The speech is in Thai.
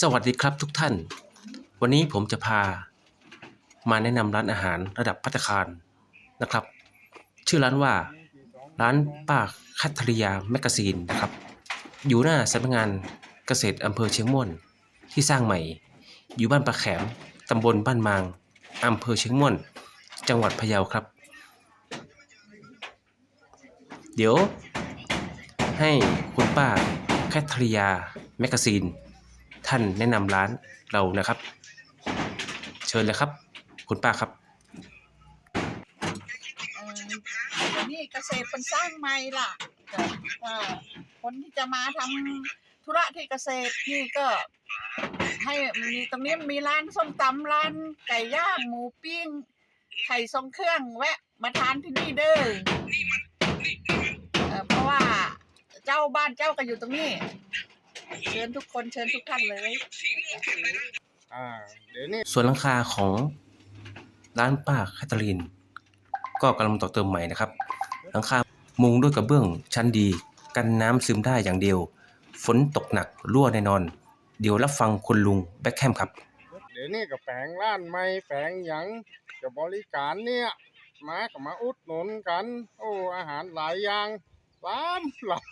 สวัสดีครับทุกท่าน วันนี้ผมจะพา มาแนะนำร้านอาหารระดับพัตตาคารนะครับ ชื่อร้านว่า ร้านป้าคัทริยาแมกกาซีนนะครับ อยู่หน้าสำนักงานเกษตรอำเภอเชียงม่วนที่สร้างใหม่ อยู่บ้านปลาแขมตำบลบ้านมางอำเภอเชียงม่วน จังหวัดพะเยาครับ เดี๋ยวให้คุณป้าแคทริยาแมกกาซีน ท่านแนะนำร้านเรานะครับ เชิญเลยครับ คุณป้าครับนี้เกษตรเป็นสร้างใหม่ล่ะคนที่จะมาทำธุระที่เกษตรนี่ก็ให้มีตรงนี้มีร้านส้มตำร้านไก่ย่างหมูปิ้งไข่ทรงเครื่องแวะ มาทานที่นี่เด้อเอ่อเพราะว่าเจ้าบ้านเจ้าก็อยู่ตรงนี้ เชิญทุกคนเชิญทุกท่านเลย อ่าเดี๋ยวนี้ส่วนหลังคาของร้านป้าแคทเธอรีน ก็กำลังต่อเติมใหม่นะครับ หลังคามุงด้วยกระเบื้องชั้นดี กันน้ำซึมได้อย่างเดียว ฝนตกหนักรั่วแน่นอน เดี๋ยวรับฟังคุณลุงแบ็คแฮมครับ เดี๋ยวนี้ก็แปลงร้านใหม่แปลงหยังจะบริการเนี่ยมาก็มาอุดหนุนกัน โอ้อาหารหลายอย่างล้ำหลับ